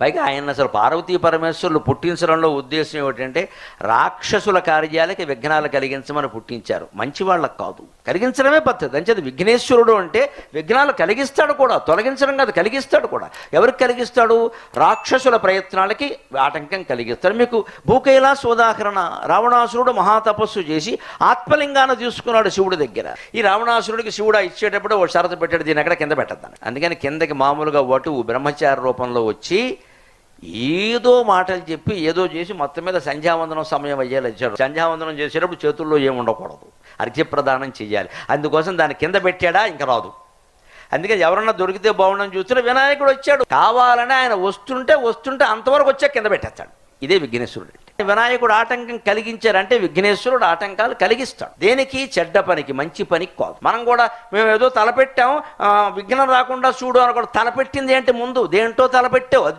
పైగా ఆయన అసలు పార్వతీ పరమేశ్వరులు పుట్టించడంలో ఉద్దేశం ఏమిటంటే రాక్షసుల కార్యాలకి విఘ్నాలు కలిగించమని పుట్టించారు. మంచి వాళ్ళకి కాదు. కలిగించడమే పద్ధతి. అంచేది విఘ్నేశ్వరుడు అంటే విఘ్నాలు కలిగిస్తాడు కూడా. తొలగించడం కాదు కలిగిస్తాడు కూడా. ఎవరికి కలిగిస్తాడు? రాక్షసుల ప్రయత్నాలకి ఆటంకం కలిగిస్తాడు. మీకు భూకైలాస్ ఉదాహరణ రావణాసురుడు మహాతపస్సు చేసి ఆత్మలింగాన్ని తీసుకున్నాడు శివుడి దగ్గర. ఈ రావణాసురుడికి శివుడు ఇచ్చేటప్పుడు ఓ షరతు పెట్టాడు దీని అక్కడ కింద పెట్టద్దాను. అందుకని కిందకి మామూలుగా వటువు బ్రహ్మచారి రూపంలో వచ్చి ఏదో మాటలు చెప్పి ఏదో చేసి మొత్తం మీద సంధ్యావందనం సమయం అయ్యేలా ఇచ్చాడు. సంధ్యావందనం చేసేటప్పుడు చేతుల్లో ఏమి ఉండకూడదు. అర్ఘ్యప్రదానం చేయాలి. అందుకోసం దాని కింద పెట్టాడా? ఇంకా రాదు. అందుకే ఎవరన్నా దొరికితే బాగుండని చూస్తే వినాయకుడు వచ్చాడు. కావాలని ఆయన వస్తుంటే వస్తుంటే అంతవరకు వచ్చా కింద పెట్టేస్తాడు. ఇదే విఘ్నేశ్వరుడు అంటే. వినాయకుడు ఆటంకం కలిగించారంటే విఘ్నేశ్వరుడు ఆటంకాలు కలిగిస్తాడు. దేనికి? చెడ్డ పనికి మంచి పనికి కాదు. మనం కూడా మేము ఏదో తలపెట్టాం ఆ, విఘ్నం రాకుండా చూడు అని కూడా తలపెట్టింది ఏంటి ముందు? దేంటో తలపెట్టావు? అది